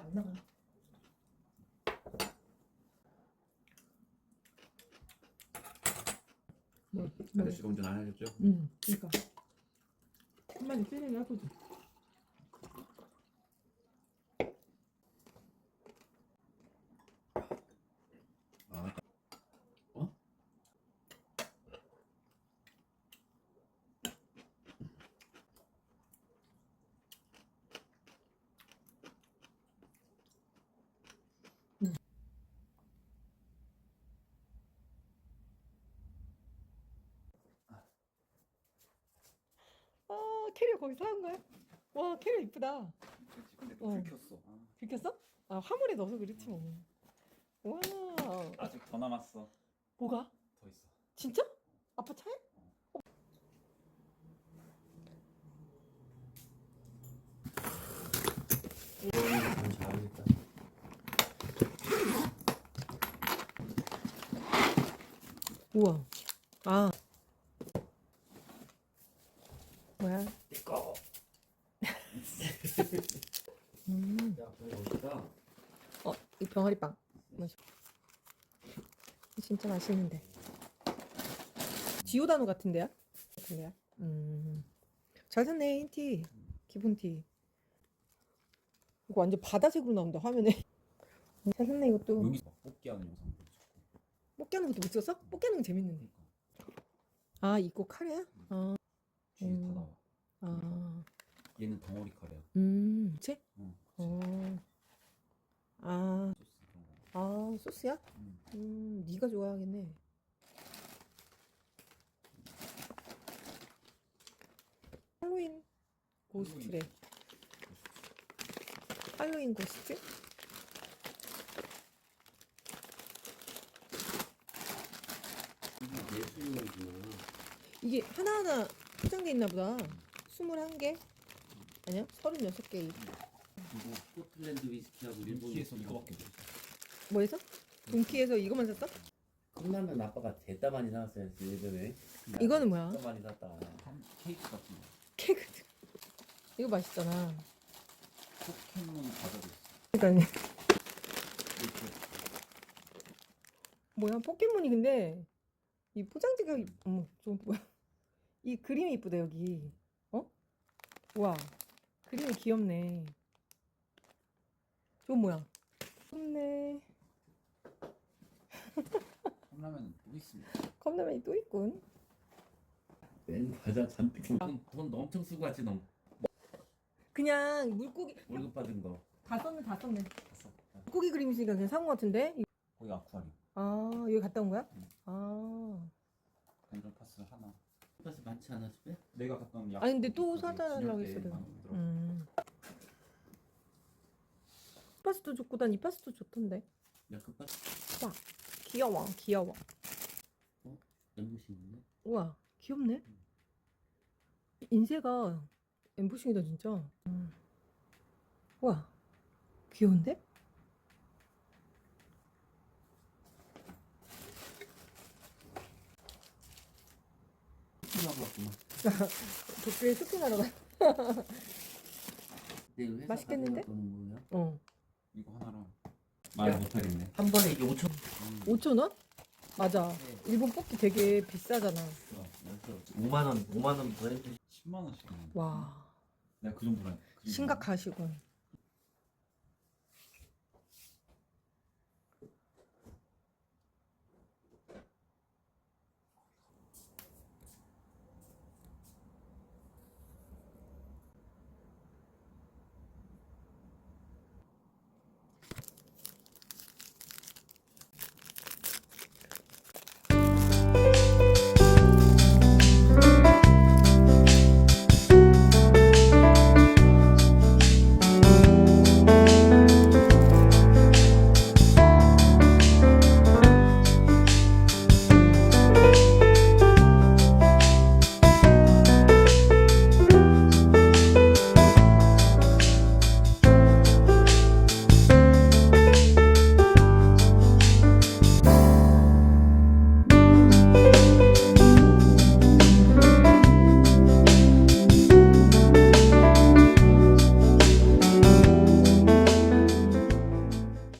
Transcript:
안 나가요. 음. 뭐, 아저씨가 운전 안 하셨죠? 응, 그러니까 한마디 찌르게 해보지. 캐리어 거기서 한 거야? 와 캐리어 이쁘다. 그렇지. 근데 어. 불 켰어. 아, 들켰어? 아 화물에 넣어서 그렇지 뭐. 와 아직 더 남았어. 뭐가? 더 있어. 진짜? 아빠 차에? 잘하겠다. 우와. 아. 뭐야? 이거. 음. 야? 어, 이 병아리 빵. 맛있. 진짜 맛있는데. 지오다노 같은데요? 같은데요? 음. 잘 샀네, 흰 티. 기본 티. 이거 완전 바다색으로 나온다, 화면에. 잘 샀네, 이것도. 여기서 막 뽑기하는 영상 보여줬고. 뽑기 하는 것도 못 찍었어? 뽑기 하는 거 재밌는데. 아, 이거 카레야? 아, 음. 아. 얘는 덩어리 카레야. 음, 체? 응. 어. 아, 소스 그런 거. 아, 소스야? 음. 음, 네가 좋아하겠네. 할로윈 고스트래. 할로윈 고스트? 이게 예술용이구나. 이게 하나하나 포장돼 있나 보다. 21개? 아니야? 36개. 이거 스코틀랜드 위스키하고 일본 위스키하고. 이거밖에 못 샀어. 뭐해서? 동키에서 이거만 샀어? 컵라면 아빠가 대따 많이 사왔어야지 예전에. 이거는 뭐야? 진짜 많이 샀다. 한 케이크 같은 거. 케이크. 이거 맛있잖아. 포켓몬 과자도 있어. 그러니까 이렇게 뭐야 포켓몬이 근데 이 포장지가 이- 어머 저 뭐야 이 그림이 이쁘다 여기 어? 와 그림이 귀엽네 저 뭐야 귀엽네 컵라면 또 있습니다. 컵라면이 또 있군 맨 과자 잔뜩. 돈, 돈 엄청 쓰고 왔지 너. 그냥 물고기 월급 받은 거. 다 썼네 다 썼네 봤어? 물고기 그림 있으니까 그냥 산거 같은데 거기 아쿠아리움. 아 여기 갔다 온 거야? 응. 아 벤절 파스 하나. 버스 많지 않아 집에? 내가 갔다 온 약. 아니, 근데 또 사달라고? 많이 들어. 음. 이파스도 좋고 난 이 파스도 좋던데 야그 버스 귀여워 귀여워 연무시 있네. 우와 귀엽네 인쇄가 엠보싱이다 진짜 음. 우와 귀여운데? 하고 왔구만. 도쿄에 쇼핑하러 가 내일 회사 맛있겠는데? 거는 뭐야? 어. 이거 하나랑 말 못하겠네. 한 번에 이게 5천. 5,000원? 맞아 일본 뽑기 되게 비싸잖아 어, 5만 원, 5만 원 브랜드. 10만 원씩. 와 내가 그 정도라. 심각하시군